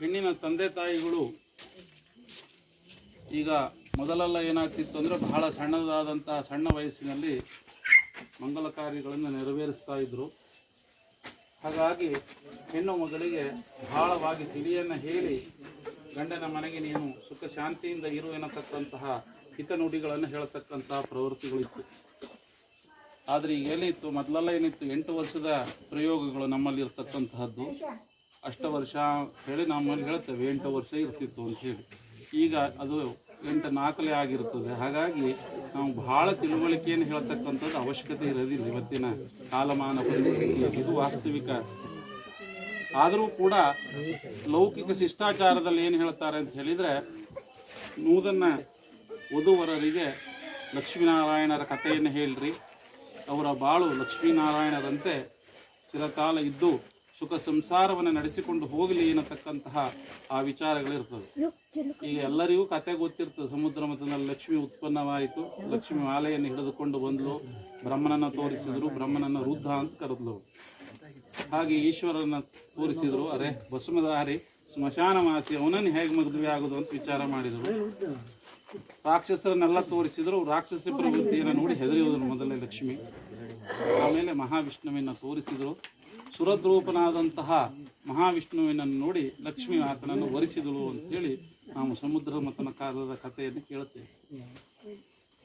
ಹೆಣ್ಣಿನ ತಂದೆ ತಾಯಿಗಳು ಈಗ ಮೊದಲೆಲ್ಲ ಏನಾಗ್ತಿತ್ತು ಅಂದರೆ ಬಹಳ ಸಣ್ಣದಾದಂತಹ ಸಣ್ಣ ವಯಸ್ಸಿನಲ್ಲಿ ಮಂಗಲ ಕಾರ್ಯಗಳನ್ನು ನೆರವೇರಿಸ್ತಾ ಇದ್ದರು ಹಾಗಾಗಿ ಹೆಣ್ಣು ಮಗಳಿಗೆ ಬಹಳವಾಗಿ ತಿಳಿಯನ್ನು ಹೇಳಿ ಗಂಡನ ಮನೆಗೆ ನೀನು ಸುಖ ಶಾಂತಿಯಿಂದ ಇರು ಎನ್ನತಕ್ಕಂತಹ ಹಿತನುಡಿಗಳನ್ನು ಹೇಳತಕ್ಕಂತಹ ಪ್ರವೃತ್ತಿಗಳಿತ್ತು. ಆದರೆ ಈಗ ಏನಿತ್ತು? ಮೊದಲೆಲ್ಲ ಏನಿತ್ತು? ಎಂಟು ವರ್ಷದ ಪ್ರಯೋಗಗಳು ನಮ್ಮಲ್ಲಿ ಇರ್ತಕ್ಕಂತಹದ್ದು. ಅಷ್ಟ ವರ್ಷ ಹೇಳಿ ನಮ್ಮಲ್ಲಿ ಹೇಳ್ತೇವೆ, ಎಂಟು ವರ್ಷ ಇರ್ತಿತ್ತು ಅಂತ ಹೇಳಿ. ಈಗ ಅದು ಎಂಟು ನಾಲ್ಕಲೇ ಆಗಿರ್ತದೆ. ಹಾಗಾಗಿ ನಾವು ಬಹಳ ತಿಳುವಳಿಕೆಯನ್ನು ಹೇಳ್ತಕ್ಕಂಥದ್ದು ಅವಶ್ಯಕತೆ ಇರೋದಿಲ್ಲ ಇವತ್ತಿನ ಕಾಲಮಾನ ಪರಿಸ್ಥಿತಿ ಇದು ವಾಸ್ತವಿಕ. ಆದರೂ ಕೂಡ ಲೌಕಿಕ ಶಿಷ್ಟಾಚಾರದಲ್ಲಿ ಏನು ಹೇಳ್ತಾರೆ ಅಂತ ಹೇಳಿದರೆ, ನೂದನ್ನ ವಧುವರರಿಗೆ ಲಕ್ಷ್ಮೀನಾರಾಯಣರ ಕಥೆಯನ್ನು ಹೇಳ್ರಿ. ಅವರ ಬಾಳು ಲಕ್ಷ್ಮೀನಾರಾಯಣರಂತೆ ಚಿರಕಾಲ ಇದ್ದು ಸುಖ ಸಂಸಾರವನ್ನು ನಡೆಸಿಕೊಂಡು ಹೋಗಲಿ ಅನ್ನತಕ್ಕಂತಹ ಆ ವಿಚಾರಗಳಿರ್ತದೆ. ಈಗ ಎಲ್ಲರಿಗೂ ಕತೆ ಗೊತ್ತಿರ್ತದೆ, ಸಮುದ್ರ ಮತದಲ್ಲಿ ಲಕ್ಷ್ಮಿ ಉತ್ಪನ್ನವಾಯಿತು, ಲಕ್ಷ್ಮಿ ಮಾಲೆಯನ್ನು ಹಿಡಿದುಕೊಂಡು ಬಂದಲು, ಬ್ರಹ್ಮನನ್ನ ತೋರಿಸಿದ್ರು, ಬ್ರಹ್ಮನನ್ನ ರುದ್ಧ ಅಂತ ಕರೆದ್ಲು. ಹಾಗೆ ಈಶ್ವರನ ತೋರಿಸಿದ್ರು, ಅರೆ ಬಸುಮದಾರಿ ಸ್ಮಶಾನ ಮಾಸಿ ಅವನನ್ನು ಹೇಗೆ ಮದುವೆ ಆಗೋದು ಅಂತ ವಿಚಾರ ಮಾಡಿದರು. ರಾಕ್ಷಸರನ್ನೆಲ್ಲ ತೋರಿಸಿದ್ರು, ರಾಕ್ಷಸ ಪ್ರವೃತ್ತಿಯನ್ನು ನೋಡಿ ಹೆದರಿಯೋದ್ರು ಮೊದಲೇ ಲಕ್ಷ್ಮಿ. ಆಮೇಲೆ ಮಹಾವಿಷ್ಣುವಿನ ತೋರಿಸಿದ್ರು ಸುರದ್ರೂಪನಾದಂತಹ ಮಹಾವಿಷ್ಣುವಿನನ್ನು ನೋಡಿ ಲಕ್ಷ್ಮಿ ಆತನನ್ನು ವರಿಸಿದಳು ಅಂತ ಹೇಳಿ ನಾವು ಸಮುದ್ರ ಮತನ ಕಾಲದ ಕಥೆಯನ್ನು ಕೇಳುತ್ತೇವೆ.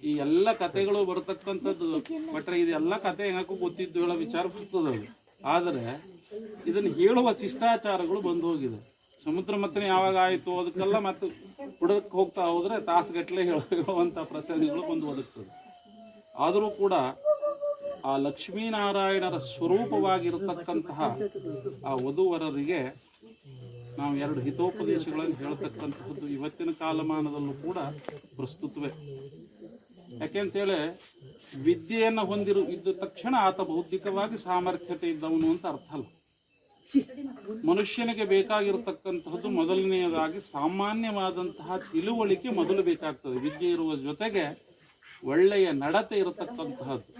ಈ ಎಲ್ಲ ಕಥೆಗಳು ಬರತಕ್ಕಂಥದ್ದು ಬಟ್ರೆ ಇದೆಲ್ಲ ಕಥೆ ಏನಕ್ಕೂ ಗೊತ್ತಿದ್ದು ಹೇಳೋ ವಿಚಾರ ಬರ್ತದೆ ಆದರೆ ಇದನ್ನು ಹೇಳುವ ಶಿಷ್ಟಾಚಾರಗಳು ಬಂದು ಹೋಗಿದೆ ಸಮುದ್ರ ಮಥನ ಯಾವಾಗ ಆಯಿತು ಅದಕ್ಕೆಲ್ಲ ಮತ್ತು ಹುಡುಕಕ್ಕೆ ಹೋಗ್ತಾ ಹೋದರೆ ತಾಸುಗಟ್ಟಲೆ ಹೇಳುವಂಥ ಪ್ರಸಂಗಗಳು ಬಂದು ಒದಗ್ತದೆ ಆದರೂ ಕೂಡ ಆ ಲಕ್ಷ್ಮೀನಾರಾಯಣರ ಸ್ವರೂಪವಾಗಿರತಕ್ಕಂತಹ ಆ ವಧುವರರಿಗೆ ನಾವು ಎರಡು ಹಿತೋಪದೇಶಗಳನ್ನು ಹೇಳ್ತಕ್ಕಂತಹದ್ದು ಇವತ್ತಿನ ಕಾಲಮಾನದಲ್ಲೂ ಕೂಡ ಪ್ರಸ್ತುತವೇ. ಯಾಕೆಂತೇಳಿ ವಿದ್ಯೆಯನ್ನು ಹೊಂದಿರು ಇದ್ದ ತಕ್ಷಣ ಆತ ಬೌದ್ಧಿಕವಾಗಿ ಸಾಮರ್ಥ್ಯತೆ ಇದ್ದವನು ಅಂತ ಅರ್ಥ ಅಲ್ಲ. ಮನುಷ್ಯನಿಗೆ ಬೇಕಾಗಿರತಕ್ಕಂತಹದ್ದು ಮೊದಲನೆಯದಾಗಿ ಸಾಮಾನ್ಯವಾದಂತಹ ತಿಳುವಳಿಕೆ ಮೊದಲು ಬೇಕಾಗ್ತದೆ. ವಿದ್ಯೆ ಇರುವ ಜೊತೆಗೆ ಒಳ್ಳೆಯ ನಡತೆ ಇರತಕ್ಕಂತಹದ್ದು.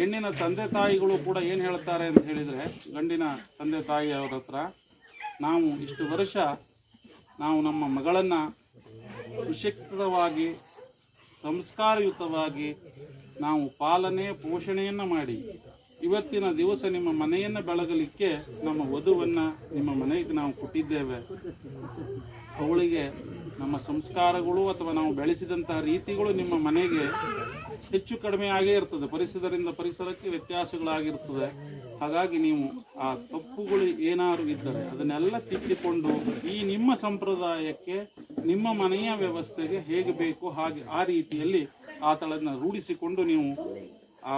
ಹೆಣ್ಣಿನ ತಂದೆ ತಾಯಿಗಳು ಕೂಡ ಏನು ಹೇಳ್ತಾರೆ ಅಂತ ಹೇಳಿದರೆ, ಗಂಡಿನ ತಂದೆ ತಾಯಿಯವರ ಹತ್ರ ನಾವು ಇಷ್ಟು ವರ್ಷ ನಾವು ನಮ್ಮ ಮಗಳನ್ನು ಸುಶಿಕ್ಷಿತವಾಗಿ, ಸಂಸ್ಕಾರಯುತವಾಗಿ ನಾವು ಪಾಲನೆ, ಪೋಷಣೆಯನ್ನು ಮಾಡಿ, ಇವತ್ತಿನ ದಿವಸ ನಿಮ್ಮ ಮನೆಯನ್ನು ಬೆಳಗಲಿಕ್ಕೆ ನಮ್ಮ ವಧುವನ್ನು ನಿಮ್ಮ ಮನೆಗೆ ನಾವು ಕೊಟ್ಟಿದ್ದೇವೆ. ಅವಳಿಗೆ ನಮ್ಮ ಸಂಸ್ಕಾರಗಳು ಅಥವಾ ನಾವು ಬೆಳೆಸಿದಂತಹ ರೀತಿಗಳು ನಿಮ್ಮ ಮನೆಗೆ ಹೆಚ್ಚು ಕಡಿಮೆ ಆಗೇ ಇರ್ತದೆ. ಪರಿಸರದಿಂದ ಪರಿಸರಕ್ಕೆ ವ್ಯತ್ಯಾಸಗಳಾಗಿರ್ತದೆ. ಹಾಗಾಗಿ ನೀವು ಆ ತಪ್ಪುಗಳು ಏನಾದ್ರು ಇದ್ದರೆ ಅದನ್ನೆಲ್ಲ ತಿದ್ದಿಕೊಂಡು ಈ ನಿಮ್ಮ ಸಂಪ್ರದಾಯಕ್ಕೆ, ನಿಮ್ಮ ಮನೆಯ ವ್ಯವಸ್ಥೆಗೆ ಹೇಗೆ ಬೇಕು ಹಾಗೆ ಆ ರೀತಿಯಲ್ಲಿ ಆ ಆತಳನ್ನು ರೂಢಿಸಿಕೊಂಡು ನೀವು ಆ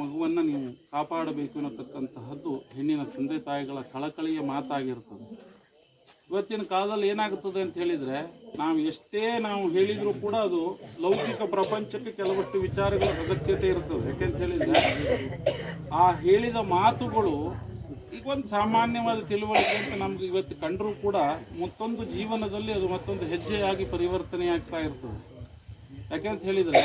ಮಗುವನ್ನು ನೀವು ಕಾಪಾಡಬೇಕು ಅನ್ನತಕ್ಕಂತಹದ್ದು ಹೆಣ್ಣಿನ ತಂದೆ ತಾಯಿಗಳ ಕಳಕಳಿಯ ಮಾತಾಗಿರ್ತದೆ. ಇವತ್ತಿನ ಕಾಲದಲ್ಲಿ ಏನಾಗುತ್ತದೆ ಅಂತ ಹೇಳಿದರೆ, ನಾವು ಎಷ್ಟೇ ನಾವು ಹೇಳಿದರೂ ಕೂಡ ಅದು ಲೌಕಿಕ ಪ್ರಪಂಚಕ್ಕೆ ಕೆಲವಷ್ಟು ವಿಚಾರಗಳ ಅಗತ್ಯತೆ ಇರ್ತದೆ. ಯಾಕೆಂತ ಹೇಳಿದರೆ, ಆ ಹೇಳಿದ ಮಾತುಗಳು ಈಗ ಒಂದು ಸಾಮಾನ್ಯವಾದ ತಿಳುವಳಿಕೆ ಅಂತ ನಮ್ಗೆ ಇವತ್ತು ಕಂಡರೂ ಕೂಡ ಮತ್ತೊಂದು ಜೀವನದಲ್ಲಿ ಅದು ಮತ್ತೊಂದು ಹೆಜ್ಜೆಯಾಗಿ ಪರಿವರ್ತನೆ ಆಗ್ತಾ ಇರ್ತದೆ. ಯಾಕೆಂತ ಹೇಳಿದರೆ,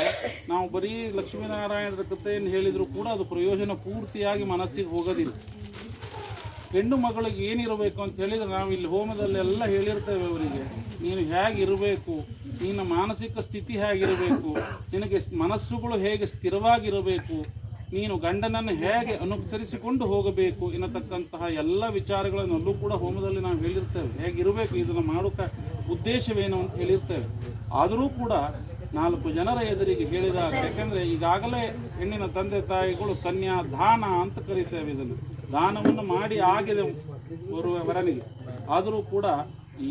ನಾವು ಬರೀ ಲಕ್ಷ್ಮೀನಾರಾಯಣರ ಕಥೆಯನ್ನು ಹೇಳಿದರೂ ಕೂಡ ಅದು ಪ್ರಯೋಜನ ಪೂರ್ತಿಯಾಗಿ ಮನಸ್ಸಿಗೆ ಹೋಗೋದಿಲ್ಲ. ಹೆಣ್ಣು ಮಗಳಿಗೆ ಏನಿರಬೇಕು ಅಂತ ಹೇಳಿದರೆ ನಾವು ಇಲ್ಲಿ ಹೋಮದಲ್ಲೆಲ್ಲ ಹೇಳಿರ್ತೇವೆ ಅವರಿಗೆ. ನೀನು ಹೇಗಿರಬೇಕು? ನಿನ್ನ ಮಾನಸಿಕ ಸ್ಥಿತಿ ಹೇಗಿರಬೇಕು? ನಿನಗೆ ಮನಸ್ಸುಗಳು ಹೇಗೆ ಸ್ಥಿರವಾಗಿರಬೇಕು? ನೀನು ಗಂಡನನ್ನು ಹೇಗೆ ಅನುಸರಿಸಿಕೊಂಡು ಹೋಗಬೇಕು ಎನ್ನತಕ್ಕಂತಹ ಎಲ್ಲ ವಿಚಾರಗಳನ್ನಲ್ಲೂ ಕೂಡ ಹೋಮದಲ್ಲಿ ನಾವು ಹೇಳಿರ್ತೇವೆ. ಹೇಗಿರಬೇಕು? ಇದನ್ನು ಮಾಡೋಕ್ಕೆ ಉದ್ದೇಶವೇನು ಅಂತ ಹೇಳಿರ್ತೇವೆ. ಆದರೂ ಕೂಡ ನಾಲ್ಕು ಜನರ ಎದುರಿಗೆ ಹೇಳಿದಾಗ, ಯಾಕೆಂದರೆ ಈಗಾಗಲೇ ಹೆಣ್ಣಿನ ತಂದೆ ತಾಯಿಗಳು ಕನ್ಯಾ ದಾನ ಅಂತ ಕರೀತೇವೆ ಇದನ್ನು. ದಾನವನ್ನು ಮಾಡಿ ಆಗಿದೆ ಬರುವ ವರನಿಗೆ. ಆದರೂ ಕೂಡ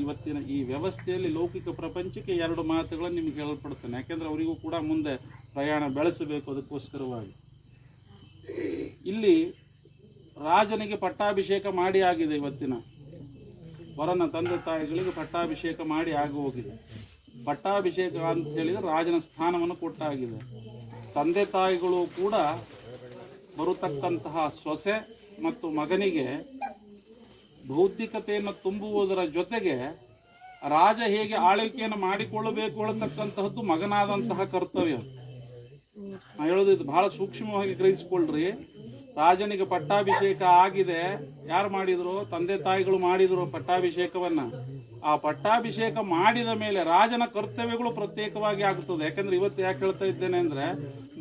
ಇವತ್ತಿನ ಈ ವ್ಯವಸ್ಥೆಯಲ್ಲಿ ಲೌಕಿಕ ಪ್ರಪಂಚಕ್ಕೆ ಎರಡು ಮಾತುಗಳನ್ನು ನಿಮಗೆ ಹೇಳಲ್ಪಡ್ತೇನೆ ಯಾಕೆಂದರೆ ಅವರಿಗೂ ಕೂಡ ಮುಂದೆ ಪ್ರಯಾಣ ಬೆಳೆಸಬೇಕು ಅದಕ್ಕೋಸ್ಕರವಾಗಿ. ಇಲ್ಲಿ ರಾಜನಿಗೆ ಪಟ್ಟಾಭಿಷೇಕ ಮಾಡಿ ಆಗಿದೆ ಇವತ್ತಿನ. ವರನ ತಂದೆ ತಾಯಿಗಳಿಗೆ ಪಟ್ಟಾಭಿಷೇಕ ಮಾಡಿ ಆಗಿ ಹೋಗಿದೆ. ಪಟ್ಟಾಭಿಷೇಕ ಅಂತ ಹೇಳಿದರೆ ರಾಜನ ಸ್ಥಾನವನ್ನು ಕೊಟ್ಟಾಗಿದೆ. ತಂದೆ ತಾಯಿಗಳು ಕೂಡ ಬರತಕ್ಕಂತಹ ಸೊಸೆ ಮತ್ತು ಮಗನಿಗೆ ಬೌದ್ಧಿಕತೆಯನ್ನು ತುಂಬುವುದರ ಜೊತೆಗೆ ರಾಜ ಹೇಗೆ ಆಳ್ವಿಕೆಯನ್ನು ಮಾಡಿಕೊಳ್ಳಬೇಕು ಅಂತಕ್ಕಂತಹದ್ದು ಮಗನಾದಂತಹ ಕರ್ತವ್ಯ. ನಾ ಹೇಳೋದು ಇದು ಬಹಳ ಸೂಕ್ಷ್ಮವಾಗಿ ಗ್ರಹಿಸಿಕೊಳ್ಳ್ರಿ ರಾಜನಿಗೆ ಪಟ್ಟಾಭಿಷೇಕ ಆಗಿದೆ. ಯಾರು ಮಾಡಿದ್ರು? ತಂದೆ ತಾಯಿಗಳು ಮಾಡಿದ್ರು ಪಟ್ಟಾಭಿಷೇಕವನ್ನ. ಆ ಪಟ್ಟಾಭಿಷೇಕ ಮಾಡಿದ ಮೇಲೆ ರಾಜನ ಕರ್ತವ್ಯಗಳು ಪ್ರತ್ಯೇಕವಾಗಿ ಆಗುತ್ತದೆ ಯಾಕಂದ್ರೆ ಇವತ್ತು ಯಾಕೆ ಹೇಳ್ತಾ ಇದ್ದೇನೆ ಅಂದ್ರೆ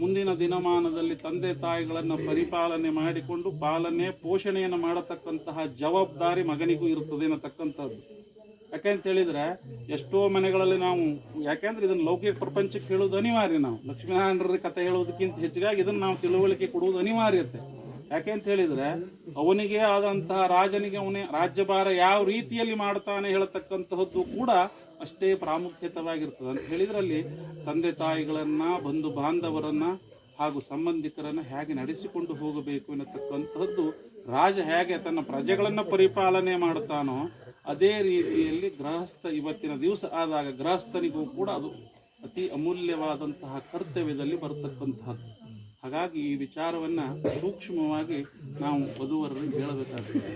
ಮುಂದಿನ ದಿನಮಾನದಲ್ಲಿ ತಂದೆ ತಾಯಿಗಳನ್ನು ಪರಿಪಾಲನೆ ಮಾಡಿಕೊಂಡು ಪಾಲನೆ, ಪೋಷಣೆಯನ್ನು ಮಾಡತಕ್ಕಂತಹ ಜವಾಬ್ದಾರಿ ಮಗನಿಗೂ ಇರುತ್ತದೆ ಅನ್ನತಕ್ಕಂಥದ್ದು. ಯಾಕೆಂತ ಹೇಳಿದ್ರೆ, ಎಷ್ಟೋ ಮನೆಗಳಲ್ಲಿ ನಾವು ಯಾಕೆಂದ್ರೆ ಇದನ್ನು ಲೌಕಿಕ ಪ್ರಪಂಚಕ್ಕೆ ಹೇಳುವುದು ಅನಿವಾರ್ಯ ನಾವು. ಲಕ್ಷ್ಮೀನಾರಾಯಣರ ಕಥೆ ಹೇಳೋದಕ್ಕಿಂತ ಹೆಚ್ಚಿಗಾಗಿ ಇದನ್ನು ನಾವು ತಿಳುವಳಿಕೆ ಕೊಡುವುದು ಅನಿವಾರ್ಯತೆ. ಯಾಕೆಂತ ಹೇಳಿದ್ರೆ, ಅವನಿಗೆ ಆದಂತಹ ರಾಜನಿಗೆ ಅವನೇ, ರಾಜ್ಯಭಾರ ಯಾವ ರೀತಿಯಲ್ಲಿ ಮಾಡ್ತಾನೆ ಹೇಳತಕ್ಕಂತಹದ್ದು ಕೂಡ ಅಷ್ಟೇ ಪ್ರಾಮುಖ್ಯತವಾಗಿರ್ತದೆ ಅಂತ ಹೇಳಿದ್ರಲ್ಲಿ ತಂದೆ ತಾಯಿಗಳನ್ನು, ಬಂಧು ಬಾಂಧವರನ್ನ ಹಾಗೂ ಸಂಬಂಧಿಕರನ್ನ ಹೇಗೆ ನಡೆಸಿಕೊಂಡು ಹೋಗಬೇಕು ಎನ್ನತಕ್ಕಂಥದ್ದು ರಾಜ ಹೇಗೆ ತನ್ನ ಪ್ರಜೆಗಳನ್ನ ಪರಿಪಾಲನೆ ಮಾಡುತ್ತಾನೋ ಅದೇ ರೀತಿಯಲ್ಲಿ ಗೃಹಸ್ಥ ಇವತ್ತಿನ ದಿವಸ ಆದಾಗ ಗೃಹಸ್ಥನಿಗೂ ಕೂಡ ಅದು ಅತಿ ಅಮೂಲ್ಯವಾದಂತಹ ಕರ್ತವ್ಯದಲ್ಲಿ ಬರತಕ್ಕಂತಹದ್ದು. ಹಾಗಾಗಿ ಈ ವಿಚಾರವನ್ನ ಸೂಕ್ಷ್ಮವಾಗಿ ನಾವು ವಧುವರರಿಗೆ ಹೇಳಬೇಕಾಗ್ತದೆ.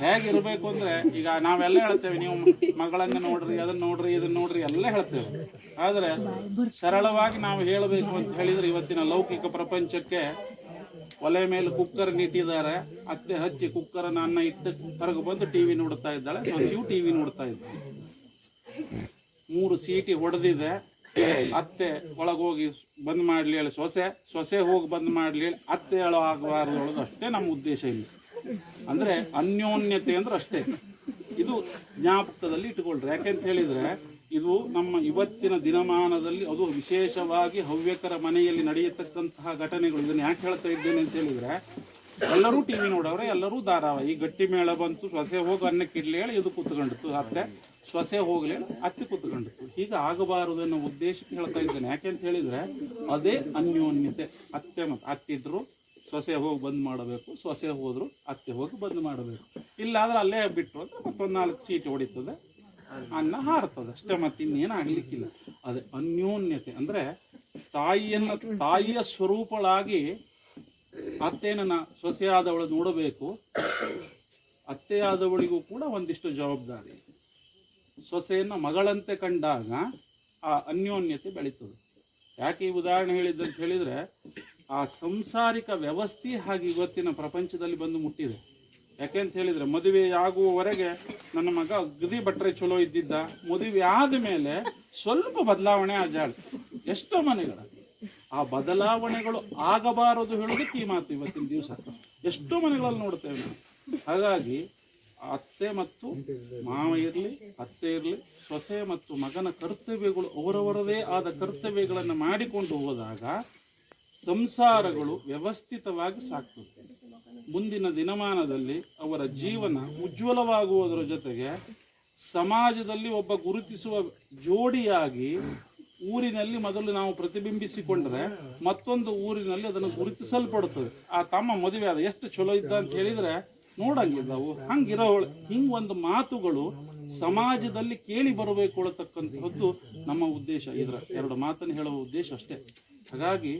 ಹೇಗಿರಬೇಕು ಅಂದ್ರೆ, ಈಗ ನಾವೆಲ್ಲ ಹೇಳ್ತೇವೆ, ನೀವು ಮಗಳನ್ನ ನೋಡ್ರಿ, ಅದನ್ನ ನೋಡ್ರಿ, ಇದನ್ನ ನೋಡ್ರಿ, ಎಲ್ಲ ಹೇಳ್ತೇವೆ. ಆದ್ರೆ ಸರಳವಾಗಿ ನಾವು ಹೇಳಬೇಕು ಅಂತ ಹೇಳಿದ್ರೆ ಇವತ್ತಿನ ಲೌಕಿಕ ಪ್ರಪಂಚಕ್ಕೆ ಒಲೆ ಮೇಲೆ ಕುಕ್ಕರ್ ಇಟ್ಟಿದ್ದಾರೆ ಅತ್ತೆ ಹಚ್ಚಿ ಕುಕ್ಕರ್ ಅನ್ನ ಇಟ್ಟು ಹೊರಗೆ ಬಂದು ಟಿವಿ ನೋಡ್ತಾ ಇದ್ದಾಳೆ ಸೊಸೆಯು ಟಿವಿ ನೋಡ್ತಾ ಇದ್ದಾಳೆ. ಮೂರು ಸೀಟಿ ಹೊಡೆದಿದೆ, ಅತ್ತೆ ಒಳಗೋಗಿ ಬಂದ್ ಮಾಡ್ಲಿ ಹೇಳಿ ಸೊಸೆ ಸೊಸೆ ಹೋಗಿ ಬಂದ್ ಮಾಡ್ಲಿ ಹೇಳಿ. ಅತ್ತೆ ಹೇಳೋ ಆಗಬಾರ್ದು ಹೇಳೋದು ಅಷ್ಟೇ ನಮ್ಮ ಉದ್ದೇಶ ಇಲ್ಲಿ. ಅಂದ್ರೆ ಅನ್ಯೋನ್ಯತೆ ಅಂದ್ರೆ ಅಷ್ಟೇ. ಇದು ಜ್ಞಾಪಕದಲ್ಲಿ ಇಟ್ಕೊಳ್ರಿ. ಯಾಕೆಂತ ಹೇಳಿದ್ರೆ ಇದು ನಮ್ಮ ಇವತ್ತಿನ ದಿನಮಾನದಲ್ಲಿ ಅದು ವಿಶೇಷವಾಗಿ ಹವ್ಯಕರ ಮನೆಯಲ್ಲಿ ನಡೆಯತಕ್ಕಂತಹ ಘಟನೆಗಳು. ಇದನ್ನು ಯಾಕೆ ಹೇಳ್ತಾ ಇದ್ದೇನೆ ಅಂತ ಹೇಳಿದ್ರೆ, ಎಲ್ಲರೂ ಟಿವಿ ನೋಡವ್ರೆ, ಎಲ್ಲರೂ ಧಾರಾವಾಹಿ. ಗಟ್ಟಿ ಮೇಳ ಬಂತು, ಸೊಸೆ ಹೋಗಿ ಅನ್ನಕ್ಕೆ ಇಡ್ಲಿ ಹೇಳಿ ಇದು ಕೂತ್ಕೊಂಡಿತ್ತು ಅತ್ತೆ ಸೊಸೆ ಹೋಗ್ಲಿ ಅತ್ತಿ ಕೂತ್ಕೊಂಡಿತ್ತು ಹೀಗೆ ಆಗಬಾರದು ಅನ್ನೋ ಉದ್ದೇಶಕ್ಕೆ ಹೇಳ್ತಾ ಇದ್ದೇನೆ. ಯಾಕೆ ಅಂತ ಹೇಳಿದ್ರೆ ಅದೇ ಅನ್ಯೋನ್ಯತೆ. ಅತ್ತೆ ಮತ್ತು ಅತ್ತಿದ್ರು ಸೊಸೆ ಹೋಗಿ ಬಂದ್ ಮಾಡಬೇಕು ಸೊಸೆ ಹೋದ್ರು ಅತ್ತೆ ಹೋಗಿ ಬಂದ್ ಮಾಡಬೇಕು. ಇಲ್ಲಾದ್ರೆ ಅಲ್ಲೇ ಬಿಟ್ಟರು ಅಂದ್ರೆ ಮತ್ತೊಂದು ನಾಲ್ಕು ಸೀಟ್ ಹೊಡಿತದೆ, ಅನ್ನ ಹಾರ್ತದೆ. ಅಷ್ಟೇ ಮತ್ತೆ ಇನ್ನೇನು ಆಗ್ಲಿಕ್ಕಿಲ್ಲ. ಅದೇ ಅನ್ಯೋನ್ಯತೆ. ಅಂದ್ರೆ ತಾಯಿಯನ್ನ, ತಾಯಿಯ ಸ್ವರೂಪಳಾಗಿ ಅತ್ತೆನ ಸೊಸೆಯಾದವಳು ನೋಡಬೇಕು. ಅತ್ತೆಯಾದವಳಿಗೂ ಕೂಡ ಒಂದಿಷ್ಟು ಜವಾಬ್ದಾರಿ. ಸೊಸೆಯನ್ನ ಮಗಳಂತೆ ಕಂಡಾಗ ಆ ಅನ್ಯೋನ್ಯತೆ ಬೆಳೀತದೆ. ಯಾಕೆ ಈ ಉದಾಹರಣೆ ಹೇಳಿದ್ದಂತ ಹೇಳಿದರೆ, ಆ ಸಂಸಾರಿಕ ವ್ಯವಸ್ಥೆ ಹಾಗೆ ಇವತ್ತಿನ ಪ್ರಪಂಚದಲ್ಲಿ ಬಂದು ಮುಟ್ಟಿದೆ. ಯಾಕೆಂತ ಹೇಳಿದರೆ ಮದುವೆಯಾಗುವವರೆಗೆ ನನ್ನ ಮಗ ಅಗದಿ ಬಟ್ಟರೆ ಚಲೋ ಇದ್ದಿದ್ದ. ಮದುವೆ ಆದ ಮೇಲೆ ಸ್ವಲ್ಪ ಬದಲಾವಣೆ ಆಜಾಳ ಎಷ್ಟೋ ಮನೆಗಳ. ಆ ಬದಲಾವಣೆಗಳು ಆಗಬಾರದು ಹೇಳೋದಕ್ಕೆ ಈ ಮಾತು ಇವತ್ತಿನ ದಿವಸ. ಎಷ್ಟೋ ಮನೆಗಳಲ್ಲಿ ನೋಡ್ತೇವೆ ನಾವು. ಹಾಗಾಗಿ ಅತ್ತೆ ಮತ್ತು ಮಾವ ಇರಲಿ ಅತ್ತೆ ಇರಲಿ ಸೊಸೆ ಮತ್ತು ಮಗನ ಕರ್ತವ್ಯಗಳು ಅವರವರದೇ ಆದ ಕರ್ತವ್ಯಗಳನ್ನು ಮಾಡಿಕೊಂಡು ಹೋದಾಗ ಸಂಸಾರಗಳು ವ್ಯವಸ್ಥಿತವಾಗಿ ಸಾಕ್ತದೆ ಮುಂದಿನ ದಿನಮಾನದಲ್ಲಿ ಅವರ ಜೀವನ ಉಜ್ವಲವಾಗುವುದರ ಜೊತೆಗೆ ಸಮಾಜದಲ್ಲಿ ಒಬ್ಬ ಗುರುತಿಸುವ ಜೋಡಿಯಾಗಿ ಊರಿನಲ್ಲಿ ಮೊದಲು ನಾವು ಪ್ರತಿಬಿಂಬಿಸಿಕೊಂಡ್ರೆ ಮತ್ತೊಂದು ಊರಿನಲ್ಲಿ ಅದನ್ನು ಗುರುತಿಸಲ್ಪಡುತ್ತದೆ. ಆ ತಮ್ಮ ಮದುವೆ ಆದ ಎಷ್ಟು ಚಲೋ ಇದ್ದ ಅಂತ ಹೇಳಿದ್ರೆ ನೋಡಂಗಿದ್ದವು ಹಂಗಿರೋ ಹಿಂಗ್ ಒಂದು ಮಾತುಗಳು ಸಮಾಜದಲ್ಲಿ ಕೇಳಿ ಬರಬೇಕು ಅಳತಕ್ಕಂಥದ್ದು ನಮ್ಮ ಉದ್ದೇಶ. ಇದರ ಎರಡು ಮಾತನ್ನು ಹೇಳುವ ಉದ್ದೇಶ ಅಷ್ಟೇ. ಹಾಗಾಗಿ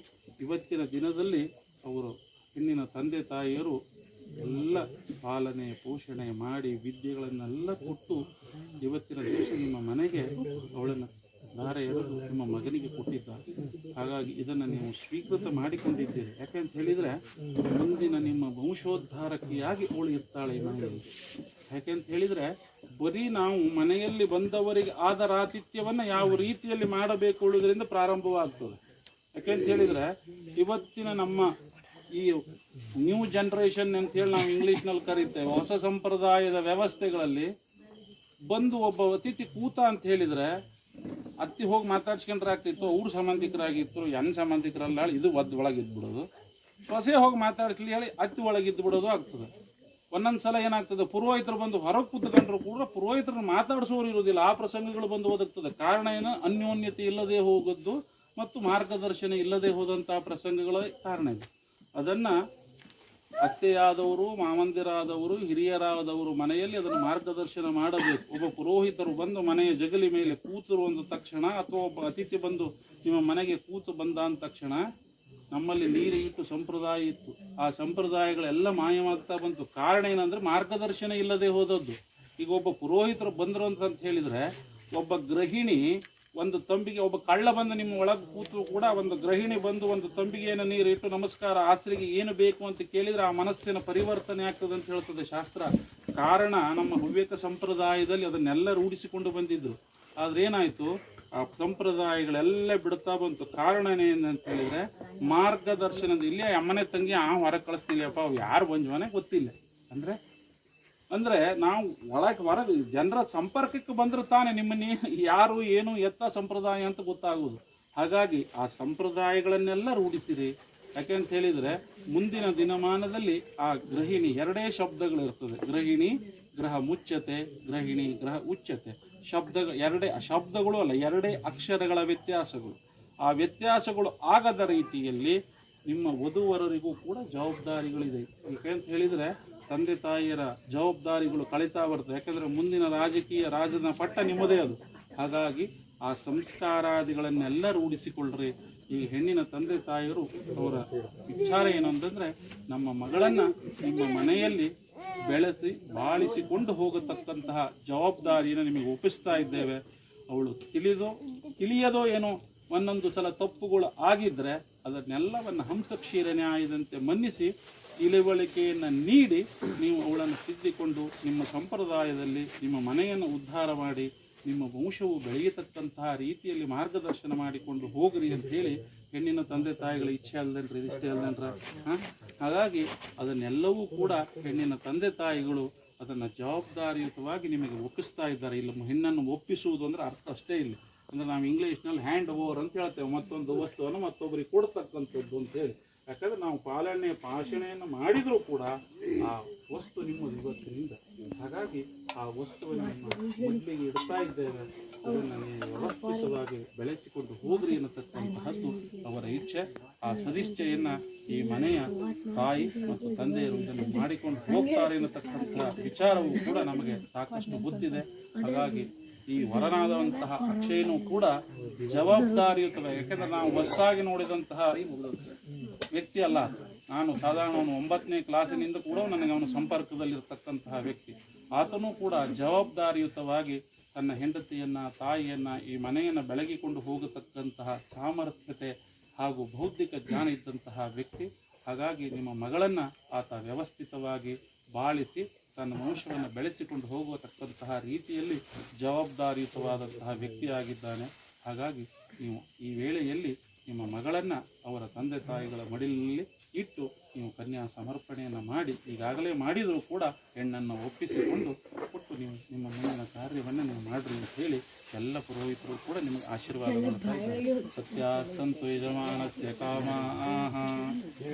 ಇವತ್ತಿನ ದಿನದಲ್ಲಿ ಅವರು ಹೆಣ್ಣಿನ ತಂದೆ ತಾಯಿಯರು ಎಲ್ಲ ಪಾಲನೆ, ಪೋಷಣೆ ಮಾಡಿ ವಿದ್ಯೆಗಳನ್ನೆಲ್ಲ ಕೊಟ್ಟು ಇವತ್ತಿನ ದೇಶ ನಿಮ್ಮ ಮನೆಗೆ ಅವಳನ್ನು ಎರೆದು ನಿಮ್ಮ ಮಗನಿಗೆ ಕೊಟ್ಟಿದ್ದ. ಹಾಗಾಗಿ ಇದನ್ನು ನೀವು ಸ್ವೀಕೃತ ಮಾಡಿಕೊಂಡಿದ್ದೀರಿ. ಯಾಕೆಂತ ಹೇಳಿದರೆ, ಮುಂದಿನ ನಿಮ್ಮ ವಂಶೋದ್ಧಾರಕಿಯಾಗಿ ಈ ಮನೆಯಲ್ಲಿ ಯಾಕೆಂತ ಹೇಳಿದರೆ, ಬರೀ ನಾವು ಮನೆಯಲ್ಲಿ ಬಂದವರಿಗೆ ಆದರ ಆತಿಥ್ಯವನ್ನು ಯಾವ ರೀತಿಯಲ್ಲಿ ಮಾಡಬೇಕು ಹೇಳುವುದರಿಂದ ಪ್ರಾರಂಭವಾಗ್ತದೆ. ಯಾಕೆಂತ ಹೇಳಿದರೆ, ಇವತ್ತಿನ ನಮ್ಮ ಈ ನ್ಯೂ ಜನ್ರೇಷನ್ ಅಂತೇಳಿ ನಾವು ಇಂಗ್ಲೀಷ್ನಲ್ಲಿ ಕರೀತೇವೆ, ಹೊಸ ಸಂಪ್ರದಾಯದ ವ್ಯವಸ್ಥೆಗಳಲ್ಲಿ ಬಂದು ಒಬ್ಬ ಅತಿಥಿ ಕೂತ ಅಂತ ಹೇಳಿದ್ರೆ ಅತ್ತಿ ಹೋಗಿ ಮಾತಾಡ್ಸ್ಕೊಂಡ್ರೆ ಆಗ್ತಿತ್ತು ಅವ್ರ ಸಂಬಂಧಿಕರಾಗಿತ್ತು ಎನ್ ಸಂಬಂಧಿಕರಲ್ಲ ಹೇಳಿ ಇದು ಒದ್ದು ಒಳಗಿದ್ದು ಬಿಡೋದು ಸೊಸೆ ಹೋಗಿ ಮಾತಾಡಿಸ್ಲಿ ಹೇಳಿ ಅತ್ತಿ ಒಳಗಿದ್ದು ಬಿಡೋದು ಆಗ್ತದೆ. ಒಂದೊಂದು ಸಲ ಏನಾಗ್ತದೆ, ಪುರೋಹಿತರು ಬಂದು ಹೊರಗೆ ಕೂತ್ಕೊಂಡ್ರು ಕೂಡ ಪುರೋಹಿತರನ್ನು ಮಾತಾಡಿಸೋರು ಇರೋದಿಲ್ಲ ಆ ಪ್ರಸಂಗಗಳು ಬಂದು ಒದಗ್ತದೆ ಕಾರಣ ಏನು? ಅನ್ಯೋನ್ಯತೆ ಇಲ್ಲದೆ ಹೋಗದ್ದು ಮತ್ತು ಮಾರ್ಗದರ್ಶನ ಇಲ್ಲದೆ ಹೋದಂತಹ ಪ್ರಸಂಗಗಳ ಕಾರಣ ಇದೆ. ಅದನ್ನ ಅತ್ತೆಯಾದವರು ಮಾಮಂದಿರಾದವರು ಹಿರಿಯರಾದವರು ಮನೆಯಲ್ಲಿ ಅದನ್ನು ಮಾರ್ಗದರ್ಶನ ಮಾಡಬೇಕು. ಒಬ್ಬ ಪುರೋಹಿತರು ಬಂದು ಮನೆಯ ಜಗಲಿ ಮೇಲೆ ಕೂತರು ಅಂದ ತಕ್ಷಣ ಅಥವಾ ಒಬ್ಬ ಅತಿಥಿ ಬಂದು ನಿಮ್ಮ ಮನೆಗೆ ಕೂತು ಬಂದ ಅಂದ ತಕ್ಷಣ ನಮ್ಮಲ್ಲಿ ನೀರು ಇಟ್ಟು ಸಂಪ್ರದಾಯ ಇತ್ತು. ಆ ಸಂಪ್ರದಾಯಗಳೆಲ್ಲ ಮಾಯವಾಗ್ತಾ ಬಂತು. ಕಾರಣ ಏನಂದ್ರೆ ಮಾರ್ಗದರ್ಶನ ಇಲ್ಲದೆ ಹೋದದ್ದು. ಈಗ ಒಬ್ಬ ಪುರೋಹಿತರು ಬಂದರು ಅಂತ ಹೇಳಿದ್ರೆ ಒಬ್ಬ ಗೃಹಿಣಿ ಒಂದು ತಂಬಿಗೆ ಒಬ್ಬ ಕಳ್ಳ ಬಂದು ನಿಮ್ಮ ಒಳಗೆ ಕೂತು ಕೂಡ ಒಂದು ಗೃಹಿಣಿ ಬಂದು ಒಂದು ತಂಬಿಗೆಯನ್ನು ನೀರು ಇಟ್ಟು ನಮಸ್ಕಾರ ಆಸರಿಗೆ ಏನು ಬೇಕು ಅಂತ ಕೇಳಿದ್ರೆ ಆ ಮನಸ್ಸಿನ ಪರಿವರ್ತನೆ ಆಗ್ತದೆ ಅಂತ ಹೇಳ್ತದೆ ಶಾಸ್ತ್ರ. ಕಾರಣ ನಮ್ಮ ಹವ್ಯಕ ಸಂಪ್ರದಾಯದಲ್ಲಿ ಅದನ್ನೆಲ್ಲ ರೂಢಿಸಿಕೊಂಡು ಬಂದಿದ್ರು. ಆದ್ರೆ ಏನಾಯ್ತು? ಆ ಸಂಪ್ರದಾಯಗಳೆಲ್ಲ ಬಿಡ್ತಾ ಬಂತು. ಕಾರಣ ಏನಂತ ಹೇಳಿದ್ರೆ, ಮಾರ್ಗದರ್ಶನದ ಇಲ್ಲಿ ಅಮ್ಮನೆ ತಂಗಿ, ಆ ಹೊರಗೆ ಕಳಿಸ್ತಿಲ್ಲಪ್ಪ ಅವು ಯಾರು ಬಂದ್ವನೆ ಗೊತ್ತಿಲ್ಲ. ಅಂದ್ರೆ ಅಂದ್ರೆ ನಾವು ಒಳಗೆ ಹೊರ ಜನರ ಸಂಪರ್ಕಕ್ಕೆ ಬಂದ್ರೆ ತಾನೇ ನಿಮ್ಮನ್ನ ಯಾರು, ಏನು, ಎತ್ತ ಸಂಪ್ರದಾಯ ಅಂತ ಗೊತ್ತಾಗುವುದು. ಹಾಗಾಗಿ ಆ ಸಂಪ್ರದಾಯಗಳನ್ನೆಲ್ಲ ರೂಢಿಸಿರಿ. ಯಾಕೆಂತ ಹೇಳಿದ್ರೆ ಮುಂದಿನ ದಿನಮಾನದಲ್ಲಿ ಆ ಗೃಹಿಣಿ ಎರಡೇ ಶಬ್ದಗಳು ಇರ್ತದೆ. ಗೃಹಿಣಿ, ಗ್ರಹ ಮುಚ್ಚತೆ ಗೃಹಿಣಿ, ಗ್ರಹ ಉಚ್ಚತೆ ಶಬ್ದ ಎರಡೇ ಶಬ್ದಗಳು ಅಲ್ಲ, ಎರಡೇ ಅಕ್ಷರಗಳ ವ್ಯತ್ಯಾಸಗಳು. ಆ ವ್ಯತ್ಯಾಸಗಳು ಆಗದ ರೀತಿಯಲ್ಲಿ ನಿಮ್ಮ ವಧುವರರಿಗೂ ಕೂಡ ಜವಾಬ್ದಾರಿಗಳಿದೆ. ಯಾಕೆಂತ ಹೇಳಿದ್ರೆ ತಂದೆ ತಾಯಿಯರ ಜವಾಬ್ದಾರಿಗಳು ಕಳೀತಾ ಬರ್ತದೆ ಯಾಕಂದ್ರೆ ಮುಂದಿನ ರಾಜಕೀಯ ರಾಜನ ಪಟ್ಟ ನಿಮ್ಮದೇ ಅದು. ಹಾಗಾಗಿ ಆ ಸಂಸ್ಕಾರಾದಿಗಳನ್ನೆಲ್ಲ ರೂಢಿಸಿಕೊಳ್ಳ್ರಿ ಈ ಹೆಣ್ಣಿನ ತಂದೆ ತಾಯಿಯರು ಅವರ ವಿಚಾರ ಏನು ಅಂತಂದ್ರೆ ನಮ್ಮ ಮಗಳನ್ನ ನಿಮ್ಮ ಮನೆಯಲ್ಲಿ ಬೆಳೆಸಿ, ಬಾಳಿಸಿಕೊಂಡು ಹೋಗತಕ್ಕಂತಹ ಜವಾಬ್ದಾರಿಯನ್ನು ನಿಮಗೆ ಒಪ್ಪಿಸ್ತಾ ಇದ್ದೇವೆ. ಅವಳು ತಿಳಿದೋ, ತಿಳಿಯದೋ ಏನೋ ಒಂದೊಂದು ಸಲ ತಪ್ಪುಗಳು ಆಗಿದ್ರೆ ಅದನ್ನೆಲ್ಲವನ್ನು ಹಂಸಕ್ಷೀರ ನ್ಯಾಯದಂತೆ ಮನ್ನಿಸಿ ತಿಳುವಳಿಕೆಯನ್ನು ನೀಡಿ ನೀವು ಅವಳನ್ನು ತಿದ್ದಿಕೊಂಡು ನಿಮ್ಮ ಸಂಪ್ರದಾಯದಲ್ಲಿ ನಿಮ್ಮ ಮನೆಯನ್ನು ಉದ್ಧಾರ ಮಾಡಿ, ನಿಮ್ಮ ವಂಶವು ಬೆಳೆಯತಕ್ಕಂತಹ ರೀತಿಯಲ್ಲಿ ಮಾರ್ಗದರ್ಶನ ಮಾಡಿಕೊಂಡು ಹೋಗ್ರಿ ಅಂತ ಹೇಳಿ ಹೆಣ್ಣಿನ ತಂದೆ ತಾಯಿಗಳ ಇಚ್ಛೆ ಅಲ್ದೇನ್ರಿ ಇಷ್ಟೇ ಅಲ್ದೇನ್ರ? ಹಾಂ? ಹಾಗಾಗಿ ಅದನ್ನೆಲ್ಲವೂ ಕೂಡ ಹೆಣ್ಣಿನ ತಂದೆ ತಾಯಿಗಳು ಅದನ್ನು ಜವಾಬ್ದಾರಿಯುತವಾಗಿ ನಿಮಗೆ ಒಪ್ಪಿಸ್ತಾ ಇದ್ದಾರೆ. ಇಲ್ಲ, ಹೆಣ್ಣನ್ನು ಒಪ್ಪಿಸುವುದು ಅಂದ್ರೆ ಅರ್ಥ ಅಷ್ಟೇ ಇಲ್ಲ. ಅಂದ್ರೆ ನಾವು ಇಂಗ್ಲೀಷ್ನಲ್ಲಿ ಹ್ಯಾಂಡ್ ಓವರ್ ಅಂತ ಹೇಳ್ತೇವೆ. ಮತ್ತೊಂದು ವಸ್ತುವನ್ನು ಮತ್ತೊಬ್ಬರಿಗೆ ಕೊಡ್ತಕ್ಕಂಥದ್ದು ಅಂತ ಹೇಳಿ. ಯಾಕಂದ್ರೆ ನಾವು ಪಾಲನೆ, ಪಾಷಣೆಯನ್ನು ಮಾಡಿದರೂ ಕೂಡ ಆ ವಸ್ತು ನಿಮ್ಮ ಇವತ್ತಿನಿಂದ. ಹಾಗಾಗಿ ಆ ವಸ್ತುವನ್ನು ಮೊದಲಿಗೆ ಇಡ್ತಾ ಇದ್ದೇವೆ. ಅದನ್ನು ನೀವು ವ್ಯವಸ್ಥಿತವಾಗಿ ಬೆಳೆಸಿಕೊಂಡು ಹೋಗ್ರಿ ಅನ್ನತಕ್ಕಂತಹದ್ದು ಅವರ ಇಚ್ಛೆ. ಆ ಸದಿಚ್ಛೆಯನ್ನು ಈ ಮನೆಯ ತಾಯಿ ಮತ್ತು ತಂದೆಯರು ಇದನ್ನು ಮಾಡಿಕೊಂಡು ಹೋಗ್ತಾರೆ ಅನ್ನತಕ್ಕಂತಹ ವಿಚಾರವೂ ಕೂಡ ನಮಗೆ ಸಾಕಷ್ಟು ಗೊತ್ತಿದೆ ಹಾಗಾಗಿ ಈ ವರನಾದಂತಹ ಅಕ್ಷಯನೂ ಕೂಡ ಜವಾಬ್ದಾರಿಯುತವಾಗಿ ಯಾಕೆಂದ್ರೆ ನಾವು ಹೊಸದಾಗಿ ನೋಡಿದಂತಹ ವ್ಯಕ್ತಿ ಅಲ್ಲ. ನಾನು ಸಾಧಾರಣ ಅವನು ಒಂಬತ್ತನೇ ಕ್ಲಾಸಿನಿಂದ ಕೂಡ ನನಗೆ ಅವನು ಸಂಪರ್ಕದಲ್ಲಿರ್ತಕ್ಕಂತಹ ವ್ಯಕ್ತಿ. ಆತನೂ ಕೂಡ ಜವಾಬ್ದಾರಿಯುತವಾಗಿ ತನ್ನ ಹೆಂಡತಿಯನ್ನ, ತಾಯಿಯನ್ನ, ಈ ಮನೆಯನ್ನು ಬೆಳಗಿಕೊಂಡು ಹೋಗತಕ್ಕಂತಹ ಸಾಮರ್ಥ್ಯತೆ ಹಾಗೂ ಬೌದ್ಧಿಕ ಜ್ಞಾನ ಇದ್ದಂತಹ ವ್ಯಕ್ತಿ. ಹಾಗಾಗಿ ನಿಮ್ಮ ಮಗಳನ್ನ ಆತ ವ್ಯವಸ್ಥಿತವಾಗಿ ಬಾಳಿಸಿ, ತನ್ನ ವಂಶವನ್ನು ಬೆಳೆಸಿಕೊಂಡು ಹೋಗತಕ್ಕಂತಹ ರೀತಿಯಲ್ಲಿ ಜವಾಬ್ದಾರಿಯುತವಾದಂತಹ ವ್ಯಕ್ತಿಯಾಗಿದ್ದಾನೆ. ಹಾಗಾಗಿ ನೀವು ಈ ವೇಳೆಯಲ್ಲಿ ನಿಮ್ಮ ಮಗಳನ್ನು ಅವರ ತಂದೆ ತಾಯಿಗಳ ಮಡಿಲಿನಲ್ಲಿ ಇಟ್ಟು ನೀವು ಕನ್ಯಾ ಸಮರ್ಪಣೆಯನ್ನು ಮಾಡಿ ಈಗಾಗಲೇ ಮಾಡಿದರೂ ಕೂಡ ಹೆಣ್ಣನ್ನು ಒಪ್ಪಿಸಿಕೊಂಡು ಕೊಟ್ಟು ನೀವು ನಿಮ್ಮ ಮುಂದಿನ ಕಾರ್ಯವನ್ನು ನೀವು ಮಾಡಿರಿ ಅಂತ ಹೇಳಿ ಎಲ್ಲ ಪುರೋಹಿತರು ಕೂಡ ನಿಮಗೆ ಆಶೀರ್ವಾದ ಮಾಡ್ತಾ ಇದ್ದಾರೆ. ಸತ್ಯ ಸಂತು ಯಜಮಾನಸ್ಯ ಕಾಮ